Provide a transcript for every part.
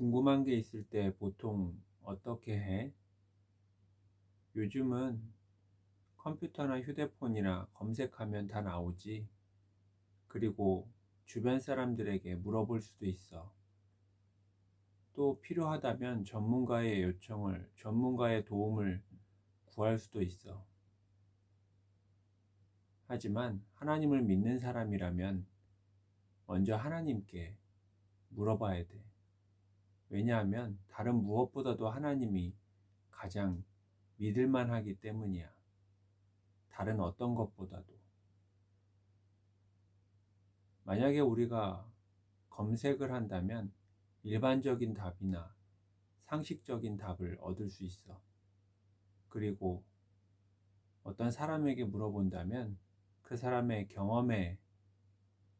궁금한 게 있을 때 보통 어떻게 해? 요즘은 컴퓨터나 휴대폰이나 검색하면 다 나오지. 그리고 주변 사람들에게 물어볼 수도 있어. 또 필요하다면 전문가의 요청을, 전문가의 도움을 구할 수도 있어. 하지만 하나님을 믿는 사람이라면 먼저 하나님께 물어봐야 돼. 왜냐하면 다른 무엇보다도 하나님이 가장 믿을만 하기 때문이야. 다른 어떤 것보다도. 만약에 우리가 검색을 한다면 일반적인 답이나 상식적인 답을 얻을 수 있어. 그리고 어떤 사람에게 물어본다면 그 사람의 경험에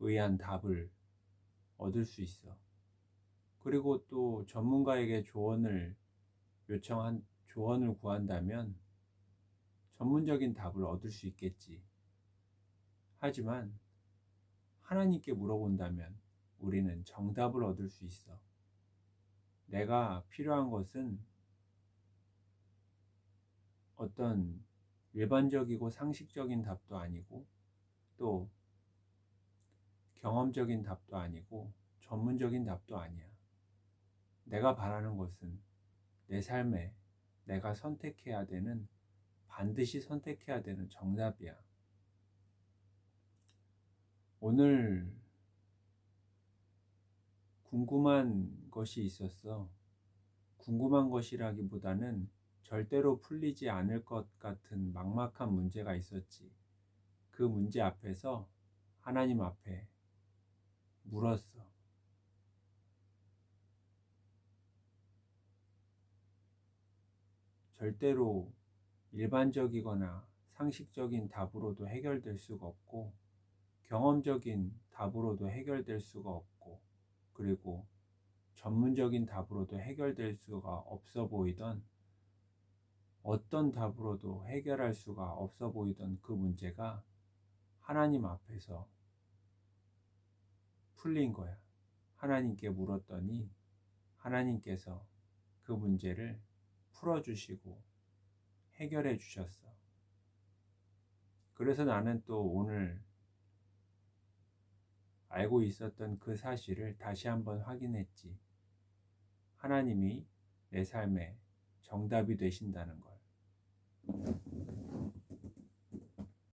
의한 답을 얻을 수 있어. 그리고 또 전문가에게 조언을 요청한 조언을 구한다면 전문적인 답을 얻을 수 있겠지. 하지만 하나님께 물어본다면 우리는 정답을 얻을 수 있어. 내가 필요한 것은 어떤 일반적이고 상식적인 답도 아니고 또 경험적인 답도 아니고 전문적인 답도 아니야. 내가 바라는 것은 내 삶에 내가 선택해야 되는 반드시 선택해야 되는 정답이야. 오늘 궁금한 것이 있었어. 궁금한 것이라기보다는 절대로 풀리지 않을 것 같은 막막한 문제가 있었지. 그 문제 앞에서 하나님 앞에 물었어. 절대로 일반적이거나 상식적인 답으로도 해결될 수가 없고, 경험적인 답으로도 해결될 수가 없고, 그리고 전문적인 답으로도 해결될 수가 없어 보이던 어떤 답으로도 해결할 수가 없어 보이던 그 문제가 하나님 앞에서 풀린 거야. 하나님께 물었더니 하나님께서 그 문제를 풀어주시고 해결해 주셨어. 그래서 나는 또 오늘 알고 있었던 그 사실을 다시 한번 확인했지. 하나님이 내 삶에 정답이 되신다는 걸.